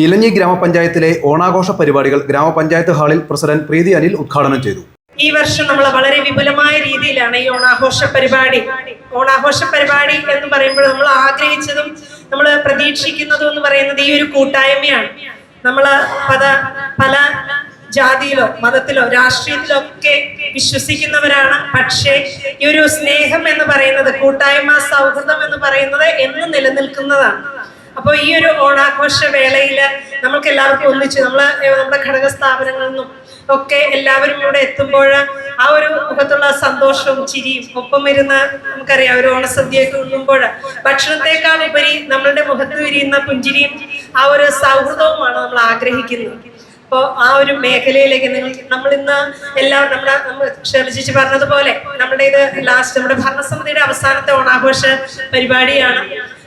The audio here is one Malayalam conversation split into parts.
ഇലഞ്ഞി ഗ്രാമപഞ്ചായത്തിലെ ഓണാഘോഷ പരിപാടികൾ ഗ്രാമപഞ്ചായത്ത് ഹാളിൽ പ്രസിഡന്റ് പ്രീതി അനിൽ ഉദ്ഘാടനം ചെയ്തു. ഈ വർഷം നമ്മൾ വളരെ വിപുലമായ രീതിയിലാണ് ഈ ഓണാഘോഷ പരിപാടി. ഓണാഘോഷ പരിപാടി എന്ന് പറയുമ്പോൾ നമ്മൾ ആഗ്രഹിച്ചതും നമ്മൾ പ്രതീക്ഷിക്കുന്നതും എന്ന് പറയുന്നത് ഈ ഒരു കൂട്ടായ്മയാണ്. നമ്മൾ പല പല ജാതിയിലോ മതത്തിലോ രാഷ്ട്രീയത്തിലോ ഒക്കെ വിശ്വസിക്കുന്നവരാണ്. പക്ഷേ ഈ ഒരു സ്നേഹം എന്ന് പറയുന്നത് കൂട്ടായ്മ സൗഹൃദം എന്ന് പറയുന്നത് എന്നും നിലനിൽക്കുന്നതാണ്. അപ്പോൾ ഈ ഒരു ഓണാഘോഷ വേളയിൽ നമുക്ക് എല്ലാവർക്കും ഒന്നിച്ച് നമ്മൾ നമ്മുടെ ഘടക സ്ഥാപനങ്ങളിൽ നിന്നും ഒക്കെ എല്ലാവരും ഇവിടെ എത്തുമ്പോൾ ആ ഒരു മുഖത്തുള്ള സന്തോഷവും ചിരിയും ഒപ്പം ഇരുന്ന് നമുക്കറിയാം ഒരു ഓണസദ്യയൊക്കെ ഉണ്ണുമ്പോൾ ഭക്ഷണത്തെക്കാൾ ഉപരി നമ്മളുടെ മുഖത്ത് വിരിയുന്ന പുഞ്ചിരിയും ആ ഒരു സൗഹൃദവുമാണ് നമ്മൾ ആഗ്രഹിക്കുന്നത്. അപ്പോൾ ആ ഒരു മേഖലയിലേക്ക് നിങ്ങൾ നമ്മൾ ഇന്ന് എല്ലാം നമ്മുടെ നമ്മൾ ഷെർജിച്ച് പറഞ്ഞതുപോലെ നമ്മുടെ ഇത് ലാസ്റ്റ് നമ്മുടെ ഭരണസമിതിയുടെ അവസാനത്തെ ഓണാഘോഷ പരിപാടിയാണ്.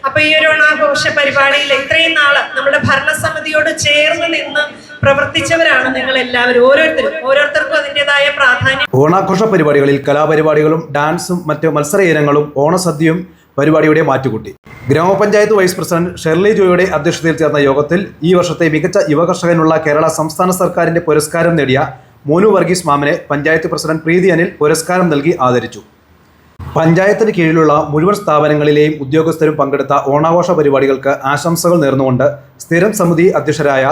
അപ്പൊ ഈ ഒരു ഓണാഘോഷ പരിപാടിയിൽ ഇത്രയും നാൾ നമ്മുടെ ഭരണസമിതിയോട് ചേർന്ന് നിന്ന് പ്രവർത്തിച്ചവരാണ് നിങ്ങൾ എല്ലാവരും ഓരോരുത്തരും. ഓരോരുത്തർക്കും അതിന്റെതായ പ്രാധാന്യം. ഓണാഘോഷ പരിപാടികളിൽ കലാപരിപാടികളും ഡാൻസും മറ്റു മത്സര ഇനങ്ങളും ഓണസദ്യയും പരിപാടിയുടെ മാറ്റുകൂട്ടി. ഗ്രാമപഞ്ചായത്ത് വൈസ് പ്രസിഡന്റ് ഷെർലി ജോയുടെ അധ്യക്ഷതയിൽ ചേർന്ന യോഗത്തിൽ ഈ വർഷത്തെ മികച്ച യുവകർഷകനുള്ള കേരള സംസ്ഥാന സർക്കാരിന്റെ പുരസ്കാരം നേടിയ മോനു വർഗീസ് മാമനെ പഞ്ചായത്ത് പ്രസിഡന്റ് പ്രീതി അനിൽ പുരസ്കാരം നൽകി ആദരിച്ചു. പഞ്ചായത്തിന് കീഴിലുള്ള മുഴുവൻ സ്ഥാപനങ്ങളിലെയും ഉദ്യോഗസ്ഥരും പങ്കെടുത്ത ഓണാഘോഷ പരിപാടികൾക്ക് ആശംസകൾ നേർന്നുകൊണ്ട് സ്ഥിരം സമിതി അധ്യക്ഷരായ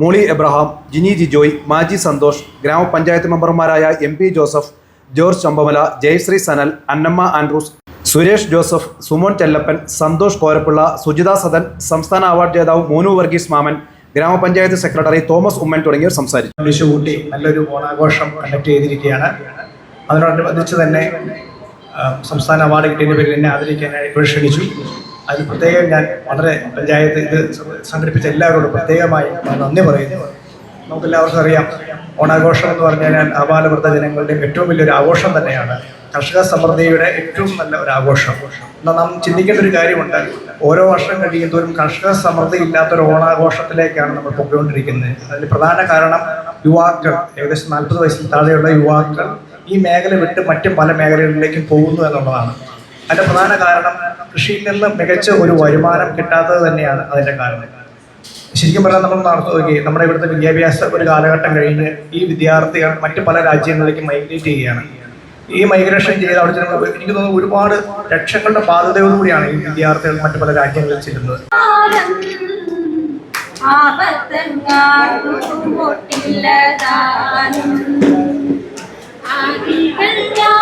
മോളി എബ്രഹാം ജിനി ജിജോയ് മാജി സന്തോഷ് ഗ്രാമപഞ്ചായത്ത് മെമ്പർമാരായ എം പി ജോസഫ് ജോർജ് ചമ്പമല ജയശ്രീ സനൽ അന്നമ്മ ആൻഡ്രൂസ് സുരേഷ് ജോസഫ് സുമോൻ ചെല്ലപ്പൻ സന്തോഷ് കോരപ്പിള്ള സുജിത സദൻ സംസ്ഥാന അവാർഡ് ജേതാവ് മോനു വർഗീസ് മാമൻ ഗ്രാമപഞ്ചായത്ത് സെക്രട്ടറി തോമസ് ഉമ്മൻ തുടങ്ങിയവർ സംസാരിച്ചു. നല്ലൊരു ഓണാഘോഷം കണ്ടക്ട് ചെയ്തിരിക്കുകയാണ്. അതിനോടനുബന്ധിച്ച് തന്നെ സംസ്ഥാന അവാർഡ് കിട്ടിയതിന്റെ പേരിൽ എന്നെ ആദരിക്കാനായി ഇവിടെ ക്ഷണിച്ചു. അതിൽ പ്രത്യേകം ഞാൻ വളരെ പഞ്ചായത്ത് ഇത് സംഘടിപ്പിച്ച എല്ലാവരോടും പ്രത്യേകമായി നന്ദി പറയുന്നു. നമുക്കെല്ലാവർക്കും അറിയാം ഓണാഘോഷം എന്ന് പറഞ്ഞു കഴിഞ്ഞാൽ ആബാലവൃദ്ധ ജനങ്ങളുടെ ഏറ്റവും വലിയൊരു ആഘോഷം തന്നെയാണ്. കർഷക സമൃദ്ധിയുടെ ഏറ്റവും നല്ല ഒരു ആഘോഷം. എന്നാൽ നാം ചിന്തിക്കേണ്ട ഒരു കാര്യമുണ്ട്. ഓരോ വർഷം കഴിയുന്നതോറും കർഷക സമൃദ്ധി ഇല്ലാത്തൊരു ഓണാഘോഷത്തിലേക്കാണ് നമ്മൾ പൊയ്ക്കൊണ്ടിരിക്കുന്നത്. അതിൽ പ്രധാന കാരണം യുവാക്കൾ. ഏകദേശം നാൽപ്പത് വയസ്സിൽ താഴെയുള്ള യുവാക്കൾ ഈ മേഖല വിട്ട് മറ്റു പല മേഖലകളിലേക്കും പോകുന്നു എന്നുള്ളതാണ്. അതിന്റെ പ്രധാന കാരണം കൃഷിയിൽ നിന്ന് മികച്ച ഒരു വരുമാനം കിട്ടാത്തത് തന്നെയാണ് അതിന്റെ കാരണം. ശരിക്കും പറഞ്ഞാൽ നമ്മൾ നടത്തു നോക്കി നമ്മുടെ ഇവിടുത്തെ വിദ്യാഭ്യാസ ഒരു കാലഘട്ടം കഴിഞ്ഞ് ഈ വിദ്യാർത്ഥികൾ മറ്റ് പല രാജ്യങ്ങളിലേക്ക് മൈഗ്രേറ്റ് ചെയ്യുകയാണ്. ഈ മൈഗ്രേഷൻ ചെയ്ത് അവിടെ ചെന്ന് എനിക്ക് തോന്നുന്നു ഒരുപാട് ലക്ഷങ്ങളുടെ ബാധ്യതയോടുകൂടിയാണ് ഈ വിദ്യാർത്ഥികൾ മറ്റു പല രാജ്യങ്ങളിൽ ചെല്ലുന്നത്. 啊，的真。